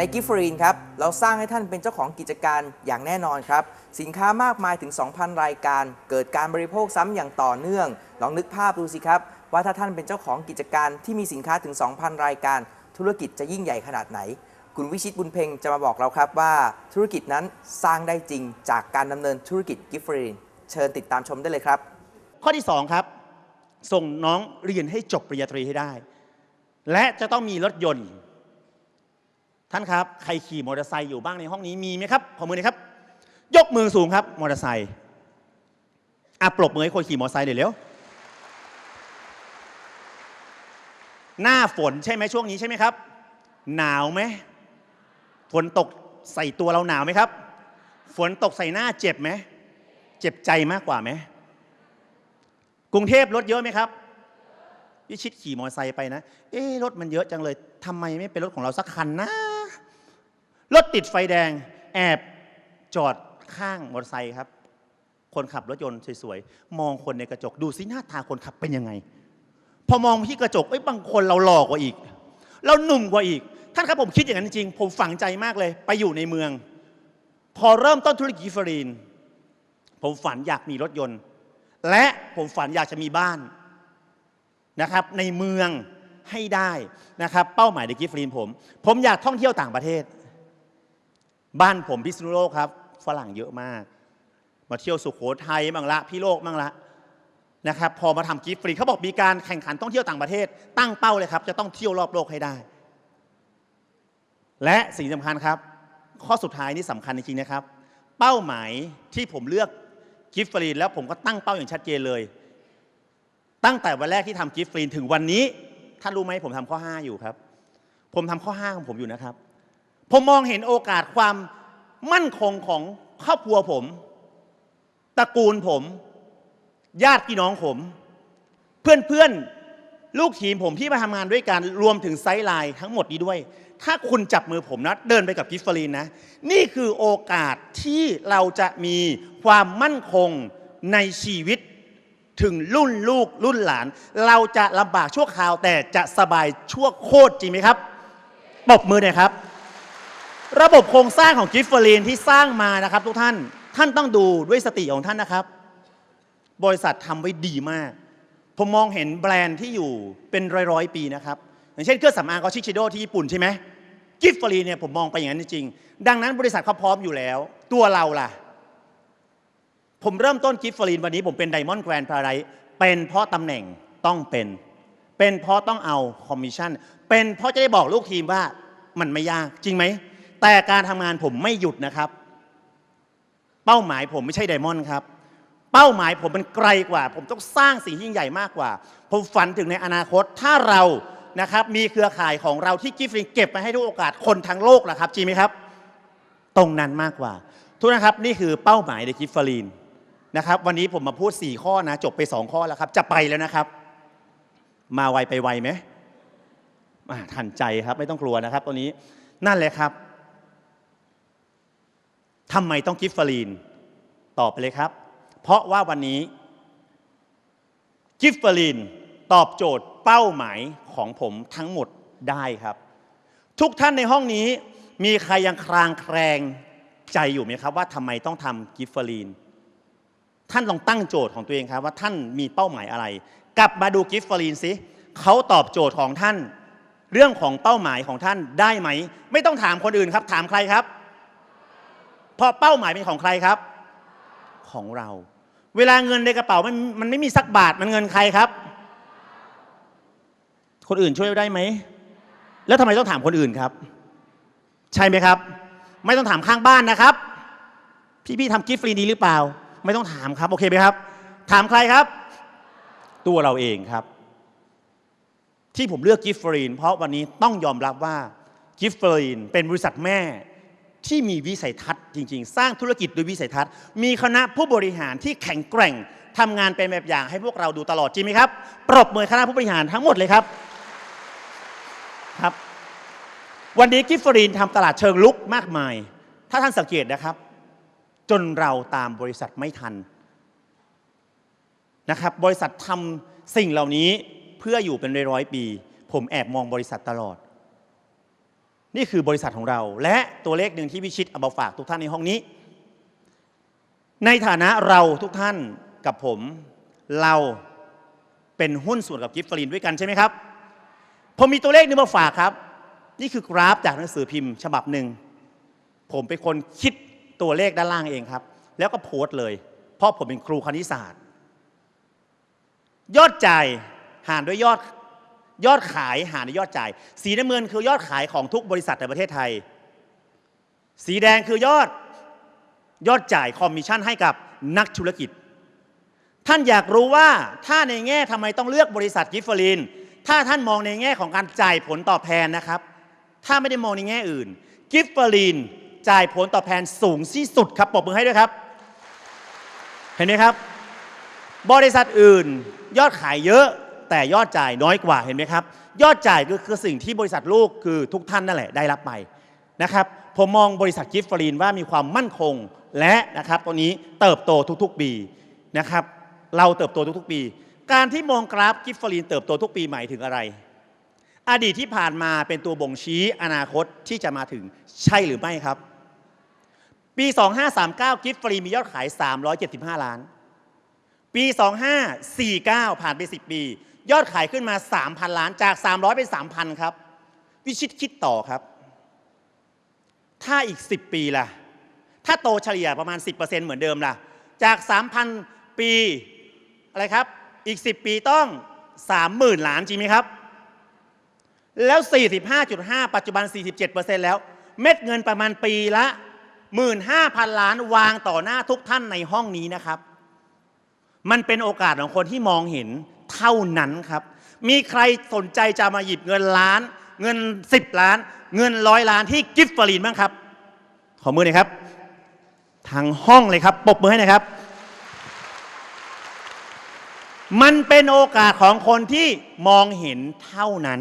ในกิฟฟรีนครับ เราสร้างให้ท่านเป็นเจ้าของกิจการอย่างแน่นอนครับ สินค้ามากมายถึง 2,000 รายการ เกิดการบริโภคซ้ำอย่างต่อเนื่อง ลองนึกภาพดูสิครับ ว่าถ้าท่านเป็นเจ้าของกิจการที่มีสินค้าถึง 2,000 รายการ ธุรกิจจะยิ่งใหญ่ขนาดไหน คุณวิชิตบุญเพ็งจะมาบอกเราครับว่าธุรกิจนั้นสร้างได้จริงจากการดำเนินธุรกิจกิฟฟรีนเชิญติดตามชมได้เลยครับ ข้อที่ 2 ครับ ส่งน้องเรียนให้จบปริญญาตรีให้ได้ และจะต้องมีรถยนต์ ท่านครับ ใครขี่มอเตอร์ไซค์อยู่บ้างในห้องนี้มีไหมครับขอมือหน่อยครับ ยกมือสูงครับมอเตอร์ไซค์อะปรบมือให้คนขี่มอเตอร์ไซค์เดี๋ยวเร็วหน้าฝนใช่ไหมช่วงนี้ใช่ไหมครับ หนาวไหมฝนตกใส่ตัวเราหนาวไหมครับ ฝนตกใส่หน้าเจ็บไหมเจ็บใจมากกว่าไหมกรุงเทพรถเยอะไหมครับพี่ชิดขี่มอเตอร์ไซค์ไปนะ เอ๊รถมันเยอะจังเลยทำไมไม่เป็นรถของเราสักคันนะ รถติดไฟแดง แอบจอดข้างมอเตอร์ไซค์ครับ คนขับรถยนต์สวยๆ มองคนในกระจกดูสิหน้าตาคนขับเป็นยังไง พอมองที่กระจกเอ้ยบางคนเราหลอกกว่าอีก เราหนุ่มกว่าอีก ท่านครับผมคิดอย่างนั้นจริง ผมฝังใจมากเลย ไปอยู่ในเมือง พอเริ่มต้นธุรกิจฟรีน ผมฝันอยากมีรถยนต์ และผมฝันอยากจะมีบ้านนะครับ ในเมืองให้ได้นะครับ เป้าหมายในกิฟฟรีนผม ผมอยากท่องเที่ยวต่างประเทศ บ้านผมพิษณุโลกครับ ฝรั่งเยอะมาก มาเที่ยวสุขโขทัยบ้างละพี่โลกบ้างละนะครับพอมาทำกิฟฟรีเขาบอกมีการแข่งขันท่องเที่ยวต่างประเทศ ตั้งเป้าเลยครับ จะต้องเที่ยวรอบโลกให้ได้ และสิ่งสำคัญครับ ข้อสุดท้ายนี่สำคัญจริงๆนะครับ เป้าหมายที่ผมเลือกกิฟต์ฟรีแล้วผมก็ตั้งเป้าอย่างชัดเจนเลย ตั้งแต่วันแรกที่ทำกิฟต์ฟรีถึงวันนี้ท่านรู้ไหมผมทำข้อ 5 อยู่ครับ ผมทำข้อ 5 ของผมอยู่นะครับ ผมมองเห็นโอกาสความมั่นคงของครอบครัวผมตระกูลผม ญาติพี่น้องผม เพื่อนๆลูกทีมผมที่มาทำงานด้วยกันรวมถึงไซส์ไลน์ทั้งหมดนี้ด้วย ถ้าคุณจับมือผมนะเดินไปกับกิฟฟรีนนะ นี่คือโอกาสที่เราจะมีความมั่นคงในชีวิตถึงรุ่นลูกรุ่นหลาน เราจะลำบากชั่วคราวแต่จะสบายชั่วโคตรจริงไหมครับปรบมือหน่อยครับ ระบบโครงสร้างของกิฟฟรีนที่สร้างมานะครับทุกท่าน ท่านต้องดูด้วยสติของท่านนะครับ บริษัททำไว้ดีมาก ผมมองเห็นแบรนด์ที่อยู่เป็นร้อยๆปีนะครับ อย่างเช่นเครื่องสำอางก็ชิชิโดที่ญี่ปุ่นใช่ไหมกิฟฟรีเนี่ยผมมองไปอย่างนั้นจริงๆ ดังนั้นบริษัทเขาพร้อมอยู่แล้ว ตัวเราล่ะ ผมเริ่มต้นกิฟฟรีนวันนี้ผมเป็นไดมอนด์แกรนด์พาราไดเป็นเพราะตำแหน่งต้องเป็น เป็นเพราะต้องเอาคอมมิชชั่น เป็นเพราะจะได้บอกลูกทีมว่ามันไม่ยากจริงไหม แต่การทำงานผมไม่หยุดนะครับ เป้าหมายผมไม่ใช่ไดมอนด์ครับ เป้าหมายผมมันไกลกว่า ผมต้องสร้างสิ่งที่ยิ่งใหญ่มากกว่า ผมฝันถึงในอนาคตถ้าเรานะครับ มีเครือข่ายของเราที่กิฟต์ฟรีเก็บมาให้ทุกโอกาสคนทั้งโลกนะครับจริงไหมครับ ตรงนั้นมากกว่า ทุกนะครับนี่คือเป้าหมายในกิฟต์ฟรีนนะครับ วันนี้ผมมาพูด 4 ข้อนะ จบไป 2 ข้อแล้วครับ จะไปแล้วนะครับ มาไวไปไวไหมอ่าทันใจครับไม่ต้องกลัวนะครับตัวนี้นั่นแหละครับ ทำไมต้องกิฟต์ฟรีนตอบไปเลยครับ เพราะว่าวันนี้กิฟฟอรีนตอบโจทย์เป้าหมายของผมทั้งหมดได้ครับ ทุกท่านในห้องนี้มีใครยังคลางแคลงใจอยู่ไหมครับว่าทำไมต้องทำกิฟฟอรีนท่านลองตั้งโจทย์ของตัวเองครับว่าท่านมีเป้าหมายอะไร กลับมาดูกิฟฟอรีนสิเขาตอบโจทย์ของท่าน เรื่องของเป้าหมายของท่านได้ไหม ไม่ต้องถามคนอื่นครับ ถามใครครับ เพราะเป้าหมายเป็นของใครครับ ของเรา เวลาเงินในกระเป๋ามันมันไม่มีสักบาทมันเงินใครครับ คนอื่นช่วยได้ไหม แล้วทำไมต้องถามคนอื่นครับ ใช่ไหมครับ ไม่ต้องถามข้างบ้านนะครับ พี่พี่ทำกิฟต์ฟรีดีหรือเปล่า ไม่ต้องถามครับ โอเคไหมครับ ถามใครครับ ตัวเราเองครับ ที่ผมเลือกกิฟต์ฟรีนเพราะวันนี้ต้องยอมรับว่ากิฟต์ฟรีนเป็นบริษัทแม่ ที่มีวิสัยทัศน์จริง ๆ สร้างธุรกิจโดยวิสัยทัศน์ มีคณะผู้บริหารที่แข็งแกร่งทำงานเป็นแบบอย่างให้พวกเราดูตลอดจริงไหมครับ ปรบมือคณะผู้บริหารทั้งหมดเลยครับครับ วันนี้กิฟฟรีนทำตลาดเชิงลุกมากมาย ถ้าท่านสังเกตนะครับ จนเราตามบริษัทไม่ทันนะครับบริษัททำสิ่งเหล่านี้เพื่ออยู่เป็นร้อยๆปี ผมแอบมองบริษัทตลอด นี่คือบริษัทของเรา และตัวเลขหนึ่งที่พิชิตเอามาฝากทุกท่านในห้องนี้ ในฐานะเราทุกท่านกับผม เราเป็นหุ้นส่วนกับกิฟต์ฟลินด้วยกันใช่ไหมครับ ผมมีตัวเลขหนึงมาฝากครับ นี่คือกราฟจากหนังสือพิมพ์ฉบับหนึ่ง ผมเป็นคนคิดตัวเลขด้านล่างเองครับ แล้วก็โพสต์เลย เพราะผมเป็นครูคณิตศาสตร์ ยอดจ่ายหารด้วยยอด ยอดขายหารด้วยอดจ่าย สีน้ำเงินคือยอดขายของทุกบริษัทในประเทศไทย สีแดงคือยอดยอดจ่ายคอมมิชชั่นให้กับนักธุรกิจ ท่านอยากรู้ว่าถ้าในแง่ทำไมต้องเลือกบริษัทกิฟเฟอรีนถ้าท่านมองในแง่ของการจ่ายผลตอบแทนนะครับ ถ้าไม่ได้มองในแง่อื่น กิฟเฟอรีนจ่ายผลตอบแทนสูงที่สุดครับปรบมือให้ด้วยครับ เห็นไหมครับ บริษัทอื่นยอดขายเยอะ แต่ยอดจ่ายน้อยกว่าเห็นไหมครับ ยอดจ่ายก็คือสิ่งที่บริษัทลูกคือทุกท่านนั่นแหละได้รับไปนะครับผมมองบริษัทกิฟฟรีนว่ามีความมั่นคงและนะครับตัวนี้เติบโตทุกๆปีนะครับเราเติบโตทุกๆปี การที่มองกราฟกิฟฟรีนเติบโตทุกปีหมายถึงอะไร อดีตที่ผ่านมาเป็นตัวบ่งชี้อนาคตที่จะมาถึงใช่หรือไม่ครับ ปี 2539 กิฟฟรีมียอดขาย 375 ล้าน ปี 2549 ผ่านไป 10 ปี ยอดขายขึ้นมา 3,000 ล้านจาก 300 เป็น 3,000 ครับ วิชิตคิดต่อครับ ถ้าอีก 10 ปีล่ะ ถ้าโตเฉลี่ยประมาณ 10%เหมือนเดิมล่ะ จาก 3,000 ปีอะไรครับ อีก 10 ปีต้อง 30,000 ล้านจริงไหมครับ แล้ว 45.5 ปัจจุบัน 47%แล้ว เม็ดเงินประมาณปีละ 15,000 ล้านวางต่อหน้าทุกท่านในห้องนี้นะครับมันเป็นโอกาสของคนที่มองเห็น เท่านั้นครับ มีใครสนใจจะมาหยิบเงินล้าน เงิน 10 ล้าน เงินร้อยล้านที่กิฟต์ฟรีนบ้างครับ ขอมือหน่อยครับทางห้องเลยครับปรบมือให้นะครับ มันเป็นโอกาสของคนที่มองเห็นเท่านั้น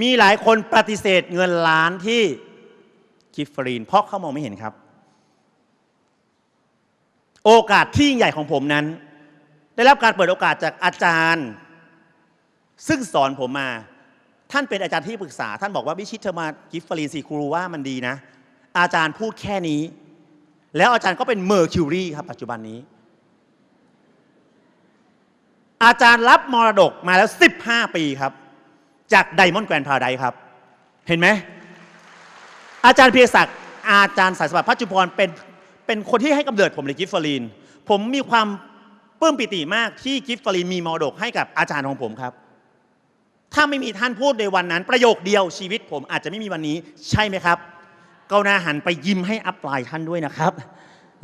มีหลายคนปฏิเสธเงินล้านที่กิฟต์ฟรีน เพราะเขามองไม่เห็นครับ โอกาสที่ใหญ่ของผมนั้น ได้รับการเปิดโอกาสจากอาจารย์ ซึ่งสอนผมมา ท่านเป็นอาจารย์ที่ปรึกษา ท่านบอกว่าวิชิตเธอมากิฟต์ฟรีนสีครูว่ามันดีนะ อาจารย์พูดแค่นี้ แล้วอาจารย์ก็เป็นเมอร์คิวรีครับ ปัจจุบันนี้ อาจารย์รับมรดกมาแล้ว 15 ปีครับ จากไดมอนด์แกรนพาราไดครับ เห็นไหม อาจารย์เพียรศักดิ์อาจารย์สายสวัสดิ์พัชจุพรเป็นเป็นคนที่ให้กำเนิดผมเลยกิฟต์ฟรีน ผมมีความปลื้มปิติมากที่กิฟต์ฟรีนมีมรดกให้กับอาจารย์ของผมครับ ถ้าไม่มีท่านพูดในวันนั้น ประโยคเดียวชีวิตผมอาจจะไม่มีวันนี้ ใช่ไหมครับกรุณาหันไปยิ้มให้อัพไลน์ท่านด้วยนะครับ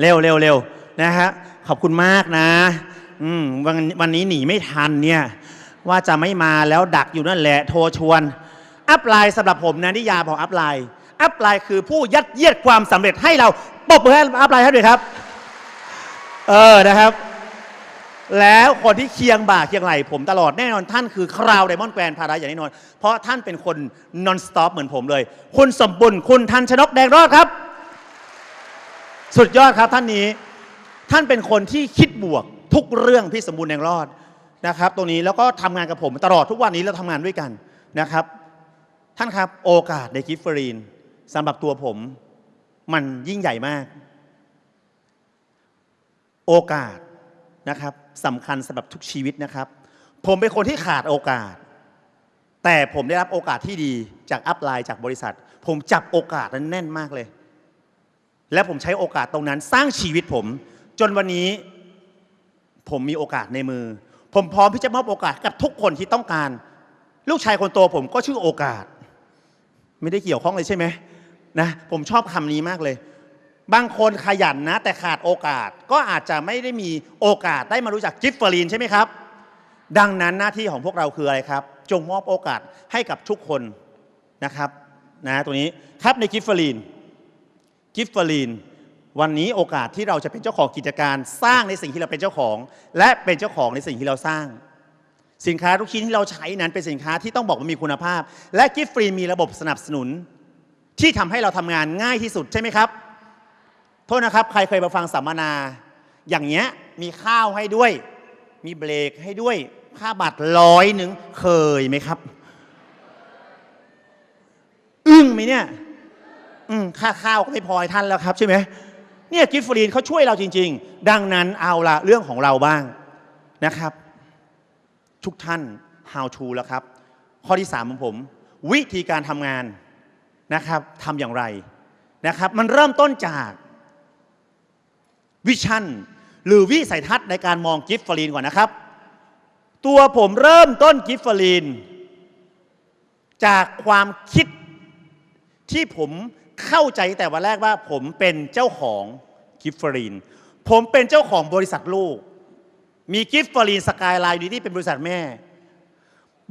เร็วเร็วเร็วนะฮะขอบคุณมากนะอืมวันวันนี้หนีไม่ทันเนี่ยว่าจะไม่มาแล้วดักอยู่นั่นแหละโทรชวน อัพไลน์สำหรับผมนะนิยามของอัพไลน์อัพไลน์คือผู้ยัดเยียดความสำเร็จให้เราปรบมือให้อัพไลน์ท่านด้วยครับ เออนะครับ แล้วคนที่เคียงบ่าเคียงไหลผมตลอดแน่นอนท่านคือคราวไดมอนด์แกรนพาราอย่างแน่นอน เพราะท่านเป็นคนนอนสต็อปเหมือนผมเลย คุณสมบุญคุณทันชนกแดงรอดครับ สุดยอดครับท่านนี้ ท่านเป็นคนที่คิดบวกทุกเรื่องพี่สมบูรณ์แดงรอดนะครับ ตรงนี้แล้วก็ทำงานกับผมตลอดทุกวันนี้เราทำงานด้วยกันนะครับ ท่านครับโอกาสในกิฟฟรีนสำหรับตัวผม มันยิ่งใหญ่มาก โอกาส นะครับสำคัญสำหรับทุกชีวิตนะครับ ผมเป็นคนที่ขาดโอกาส แต่ผมได้รับโอกาสที่ดีจากอัพไลน์จากบริษัท ผมจับโอกาสนั้นแน่นมากเลย และผมใช้โอกาสตรงนั้นสร้างชีวิตผม จนวันนี้ผมมีโอกาสในมือ ผมพร้อมที่จะมอบโอกาสกับทุกคนที่ต้องการ ลูกชายคนโตผมก็ชื่อโอกาส ไม่ได้เกี่ยวข้องเลยใช่ไหมนะผมชอบคำนี้มากเลย บางคนขยันนะ แต่ขาดโอกาสก็อาจจะไม่ได้มีโอกาสได้มารู้จักกิฟเฟอรีนใช่ไหมครับ ดังนั้นหน้าที่ของพวกเราคืออะไรครับ จงมอบโอกาสให้กับทุกคนนะครับนะตัวนี้ครับในกิฟเฟอรีนกิฟเฟอรีนวันนี้โอกาสที่เราจะเป็นเจ้าของกิจการสร้างในสิ่งที่เราเป็นเจ้าของ และเป็นเจ้าของในสิ่งที่เราสร้าง สินค้าทุกชิ้นที่เราใช้นั้นเป็นสินค้าที่ต้องบอกว่ามีคุณภาพ และกิฟฟรีมีระบบสนับสนุน ที่ทำให้เราทำงานง่ายที่สุดใช่ไหมครับ โทษนะครับ ใครเคยมาฟังสัมมนา อย่างเงี้ยมีข้าวให้ด้วย มีเบรกให้ด้วยค่าบัตรร้อยหนึ่งเคยไหมครับ อึ้งไหมเนี่ยอืมค่าข้าวก็ไม่พอให้ท่านแล้วครับใช่ไหมเนี่ยกิฟฟรีนเขาช่วยเราจริง ๆ ดังนั้นเอาละเรื่องของเราบ้างนะครับ ทุกท่าน how to แล้วครับ ข้อที่3ของผม วิธีการทำงานนะครับทำอย่างไรนะครับ มันเริ่มต้นจาก วิชั่น หรือวิสัยทัศน์ในการมองกิฟฟรีนก่อนนะครับ ตัวผมเริ่มต้นกิฟฟรีน จากความคิดที่ผมเข้าใจแต่วันแรกว่า ผมเป็นเจ้าของกิฟฟรีน ผมเป็นเจ้าของบริษัทลูก มีกิฟฟรีนสกายไลน์ดีที่เป็นบริษัทแม่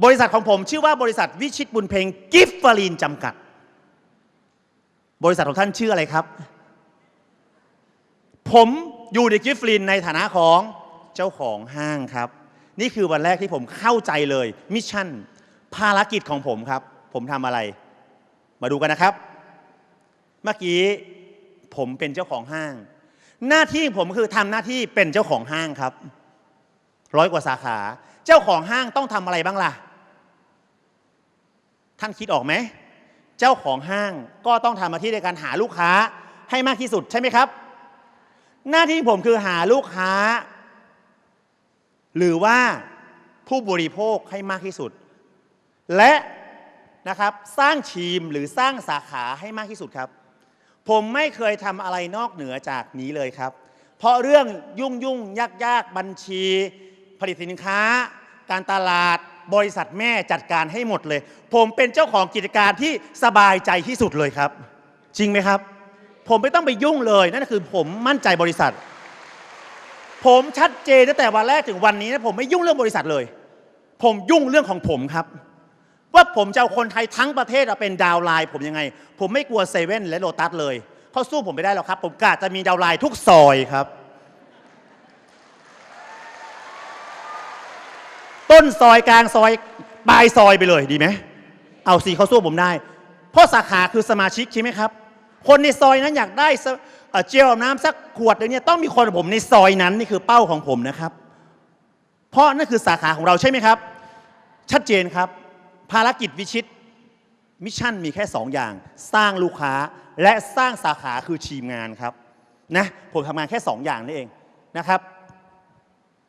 บริษัทของผมชื่อว่าบริษัทวิชิตบุญเพ็งกิฟฟรีนจำกัด บริษัทของท่านชื่ออะไรครับ ผมอยู่ในกิฟฟรีนในฐานะของเจ้าของห้างครับ นี่คือวันแรกที่ผมเข้าใจเลยมิชชั่นภารกิจของผมครับ ผมทำอะไร มาดูกันนะครับ เมื่อกี้ผมเป็นเจ้าของห้าง หน้าที่ผมคือทำหน้าที่เป็นเจ้าของห้างครับ ร้อยกว่าสาขา เจ้าของห้างต้องทำอะไรบ้างล่ะ ท่านคิดออกไหม เจ้าของห้างก็ต้องทำหน้าที่ในการหาลูกค้าให้มากที่สุดใช่ไหมครับ หน้าที่ผมคือหาลูกค้า หรือว่าผู้บริโภคให้มากที่สุด และนะครับสร้างทีมหรือสร้างสาขาให้มากที่สุดครับ ผมไม่เคยทำอะไรนอกเหนือจากนี้เลยครับ เพราะเรื่องยุ่งยุ่งยากยากบัญชี ผลิตสินค้า การตลาดบริษัทแม่จัดการให้หมดเลย ผมเป็นเจ้าของกิจการที่สบายใจที่สุดเลยครับ จริงไหมครับ ผมไม่ต้องไปยุ่งเลยนั่นคือผมมั่นใจบริษัท ผมชัดเจนตั้งแต่วันแรกถึงวันนี้นะผมไม่ยุ่งเรื่องบริษัทเลย ผมยุ่งเรื่องของผมครับว่าผมจะเอาคนไทยทั้งประเทศอะเป็นดาวไลน์ผมยังไง ผมไม่กลัวเซเว่นและโลตัสเลยเขาสู้ผมไม่ได้หรอกครับ ผมกะจะมีดาวไลน์ทุกซอยครับ ต้นซอยกลางซอยปลายซอยไปเลยดีไหมเอาสิเขาสู้ผมได้ เพราะสาขาคือสมาชิกใช่ไหมครับ คนในซอยนั้นอยากได้เจลน้ำสักขวดหนึงเนี่ยต้องมีคนผมในซอยนั้นนี่คือเป้าของผมนะครับ เพราะนั่นคือสาขาของเราใช่ไหมครับ ชัดเจนครับ ภารกิจวิชิตมิชชั่นมีแค่2อย่าง สร้างลูกค้าและสร้างสาขาคือทีมงานครับนะผมทำงานแค่2อย่างนี่เองนะครับ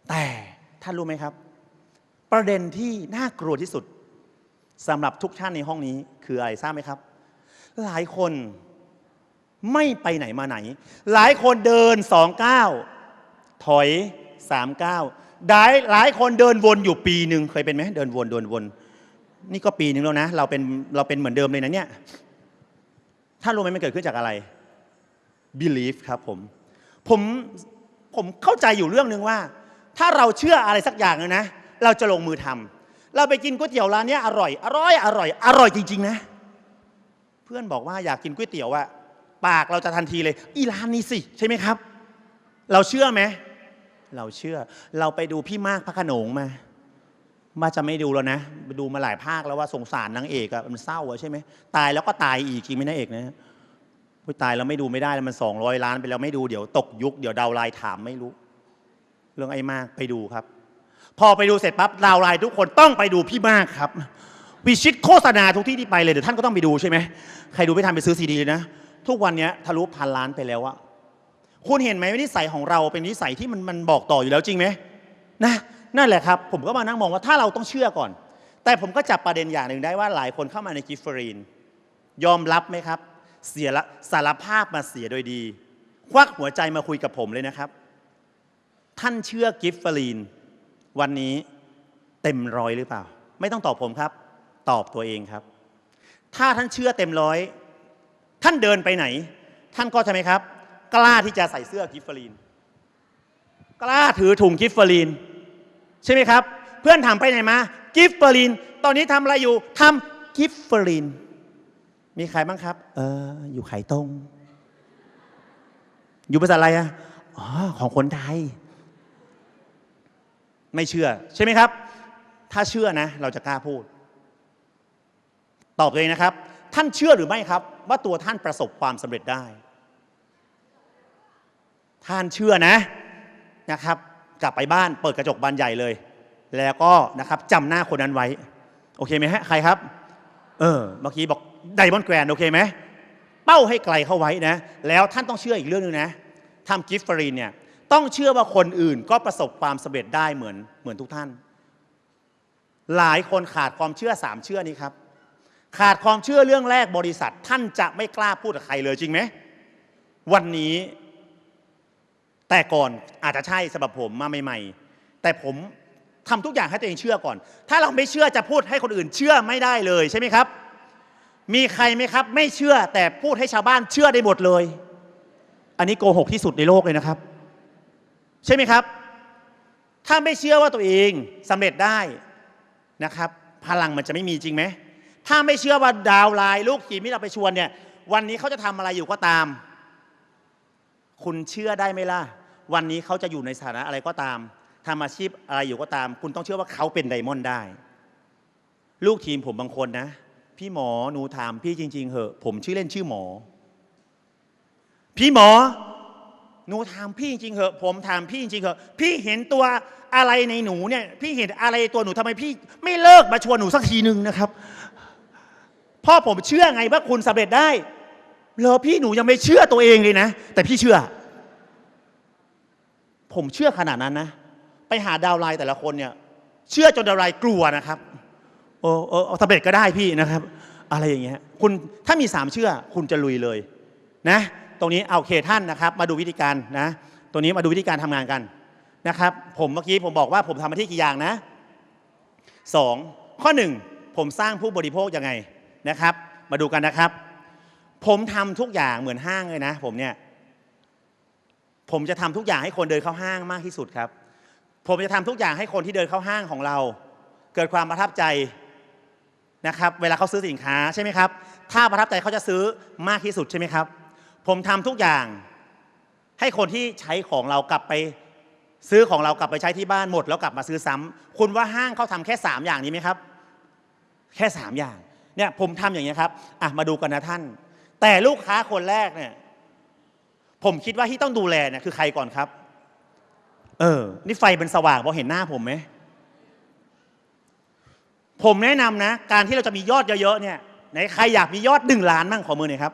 แต่ท่านรู้ไหมครับ ประเด็นที่น่ากลัวที่สุดสำหรับทุกท่านในห้องนี้คืออะไรทราบไหมครับ หลายคน ไม่ไปไหนมาไหน หลายคนเดินสองก้าวถอยสามก้าวได้หลายคนเดินวนอยู่ปีหนึ่งเคยเป็นไหมเดินวนเดินวน นี่ก็ปีหนึ่งแล้วนะ เราเป็นเราเป็นเหมือนเดิมเลยนะเนี่ยท่ารู้ไหมมันเกิดขึ้นจากอะไร belief ครับผมผมผมเข้าใจอยู่เรื่องหนึ่งว่า ถ้าเราเชื่ออะไรสักอย่างนึงนะเราจะลงมือทำเราไปกินก๋วยเตี๋ยวร้านนี้อร่อย อร่อยอร่อย อร่อยจริง ๆ นะ เพื่อนบอกว่าอยากกินก๋วยเตี๋ยวอะ ปากเราจะทันทีเลย อีร้านนี้สิใช่ไหมครับ เราเชื่อไหมเราเชื่อ เราไปดูพี่มากพระขนงมามาจะไม่ดูแล้วนะดูมาหลายภาคแล้วว่าสงสารนางเอกอะมันเศร้าอะใช่ไหมตายแล้วก็ตายอีกจริงไหมนางเอกนะตายแล้วไม่ดูไม่ได้แล้วมันสองร้อยล้านไปแล้วไม่ดูเดี๋ยวตกยุคเดี๋ยวดาวไลน์ถามไม่รู้ เรื่องไอ้มากไปดูครับ พอไปดูเสร็จปั๊บดาวไลน์ทุกคนต้องไปดูพี่มากครับวิชิตโฆษณาทุกที่ที่ไปเลยเดี๋ยวท่านก็ต้องไปดูใช่ไหมใครดูไม่ทันไปซื้อซีดีเลยนะ ทุกวันนี้ทะลุพันล้านไปแล้วอะคุณเห็นไหมว่านิสัยของเราเป็นนิสัยที่มันมันบอกต่ออยู่แล้วจริงไหมนะนั่นแหละครับ ผมก็มานั่งมองว่าถ้าเราต้องเชื่อก่อน แต่ผมก็จับประเด็นอย่างหนึ่งได้ว่าหลายคนเข้ามาในกิฟเฟอรีน ยอมรับไหมครับ เสียละสารภาพมาเสียโดยดี ควักหัวใจมาคุยกับผมเลยนะครับ ท่านเชื่อกิฟเฟอรีน วันนี้เต็มร้อยหรือเปล่า ไม่ต้องตอบผมครับ ตอบตัวเองครับ ถ้าท่านเชื่อเต็มร้อย ท่านเดินไปไหน ท่านก็ทำไมครับ กล้าที่จะใส่เสื้อกิฟเฟอรีน กล้าถือถุงกิฟเฟอรีน ใช่ไหมครับ เพื่อนถามไปไหนมากิฟเฟอรีน ตอนนี้ทำอะไรอยู่ทำกิฟเฟอรีน มีใครบ้างครับ เออ อยู่ไข่ต้งอยู่ภาษาอะไรอะอ๋อ ของคนไทย ไม่เชื่อ ใช่ไหมครับ ถ้าเชื่อนะ เราจะกล้าพูด ตอบตัวเองนะครับ ท่านเชื่อหรือไม่ครับ ว่าตัวท่านประสบความสำเร็จได้ ท่านเชื่อนะนะครับ กลับไปบ้านเปิดกระจกบานใหญ่เลย แล้วก็นะครับจำหน้าคนนั้นไว้ โอเคไหมฮะใครครับ เออเมื่อกี้บอกไดมอนด์แกรนโอเคไหมเป้าให้ไกลเข้าไว้นะ แล้วท่านต้องเชื่ออีกเรื่องหนึงนะทำกิฟต์ฟรีเนี่ยต้องเชื่อว่าคนอื่นก็ประสบความสำเร็จได้เหมือนเหมือนทุกท่าน หลายคนขาดความเชื่อสามเชื่อนี้ครับ ขาดความเชื่อเรื่องแรกบริษัท ท่านจะไม่กล้าพูดกับใครเลยจริงไหมวันนี้ แต่ก่อนอาจจะใช่สำหรับผมมาใหม่ๆแต่ผมทำทุกอย่างให้ตัวเองเชื่อก่อน ถ้าเราไม่เชื่อจะพูดให้คนอื่นเชื่อไม่ได้เลยใช่ไหมครับ มีใครไหมครับ ไม่เชื่อแต่พูดให้ชาวบ้านเชื่อได้หมดเลย อันนี้โกหกที่สุดในโลกเลยนะครับ ใช่ไหมครับ ถ้าไม่เชื่อว่าตัวเองสำเร็จได้นะครับ พลังมันจะไม่มีจริงไหม ถ้าไม่เชื่อว่าดาวไลน์ลูกทีมที่เราไปชวนเนี่ย วันนี้เขาจะทำอะไรอยู่ก็ตาม คุณเชื่อได้ไหมล่ะ วันนี้เขาจะอยู่ในสถานะอะไรก็ตามทำอาชีพอะไรอยู่ก็ตาม คุณต้องเชื่อว่าเขาเป็นไดมอนด์ได้ ลูกทีมผมบางคนนะ พี่หมอหนูถามพี่จริง ๆเหอะ ผมชื่อเล่นชื่อหมอ พี่หมอหนูถามพี่จริงๆเหอะ ผมถามพี่จริงๆเหอะ พี่เห็นตัวอะไรในหนูเนี่ย พี่เห็นอะไรตัวหนูทำไมพี่ ไม่เลิกมาชวนหนูสักทีหนึ่งนะครับ พ่อผมเชื่อไงว่าคุณสำเร็จได้เหรอพี่หนูยังไม่เชื่อตัวเองเลยนะ แต่พี่เชื่อ ผมเชื่อขนาดนั้นนะ ไปหาดาวไลน์แต่ละคนเนี่ย เชื่อจนดาวไลน์กลัวนะครับ โอ้โอ้เอสำเร็จก็ได้พี่นะครับ อะไรอย่างเงี้ยคุณถ้ามีสามเชื่อ คุณจะลุยเลย นะ ตรงนี้เอาเคท่านนะครับ มาดูวิธีการนะ ตัวนี้มาดูวิธีการทำงานกันนะครับ ผมเมื่อกี้ผมบอกว่าผมทำมาที่กี่อย่างนะสองข้อหนึ่งผมสร้างผู้บริโภคยังไง นะครับ มาดูกันนะครับ ผมทำทุกอย่างเหมือนห้างเลยนะ ผมเนี่ย ผมจะทำทุกอย่างให้คนเดินเข้าห้างมากที่สุดครับ ผมจะทำทุกอย่างให้คนที่เดินเข้าห้างของเรา เกิดความประทับใจนะครับ เวลาเขาซื้อสินค้าใช่ไหมครับ ถ้าประทับใจเขาจะซื้อมากที่สุดใช่ไหมครับ ผมทำทุกอย่างให้คนที่ใช้ของเรากลับไปซื้อของเรากลับไปใช้ที่บ้านหมด แล้วกลับมาซื้อซ้ำคุณว่าห้างเขาทำแค่ 3 อย่างนี้ไหมครับ แค่ 3 อย่าง เนี่ยผมทำอย่างนี้ยครับอะมาดูกันนะท่าน แต่ลูกค้าคนแรกเนี่ย ผมคิดว่าที่ต้องดูแลเนี่ยคือใครก่อนครับ เออ นี่ไฟเป็นสว่างพอเห็นหน้าผมไหมผมแนะนำนะ การที่เราจะมียอดเยอะๆเนี่ยไหนใครอยากมียอดหนึ่งล้านบ้างขอมือหน่อยครับ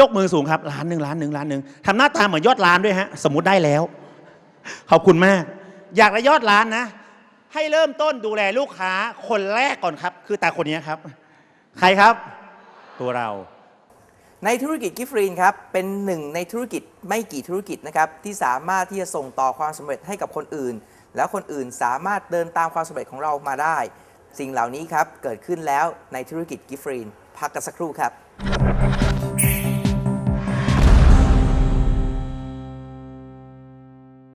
ยกมือสูงครับล้านหนึ่งล้านหนึ่งล้านหนึ่งทำหน้าตาเหมือนยอดล้านด้วยฮะ สมมติได้แล้ว ขอบคุณมาก อยากได้ยอดล้านนะ ให้เริ่มต้นดูแลลูกค้าคนแรกก่อนครับ คือตาคนนี้ครับ ใครครับ ตัวเรา ในธุรกิจกิฟฟรีนครับเป็นหนึ่งในธุรกิจไม่กี่ธุรกิจนะครับที่สามารถที่จะส่งต่อความสำเร็จให้กับคนอื่น แล้วคนอื่นสามารถเดินตามความสำเร็จของเรามาได้ สิ่งเหล่านี้ครับเกิดขึ้นแล้วในธุรกิจกิฟฟรีนพักกันสักครู่ครับ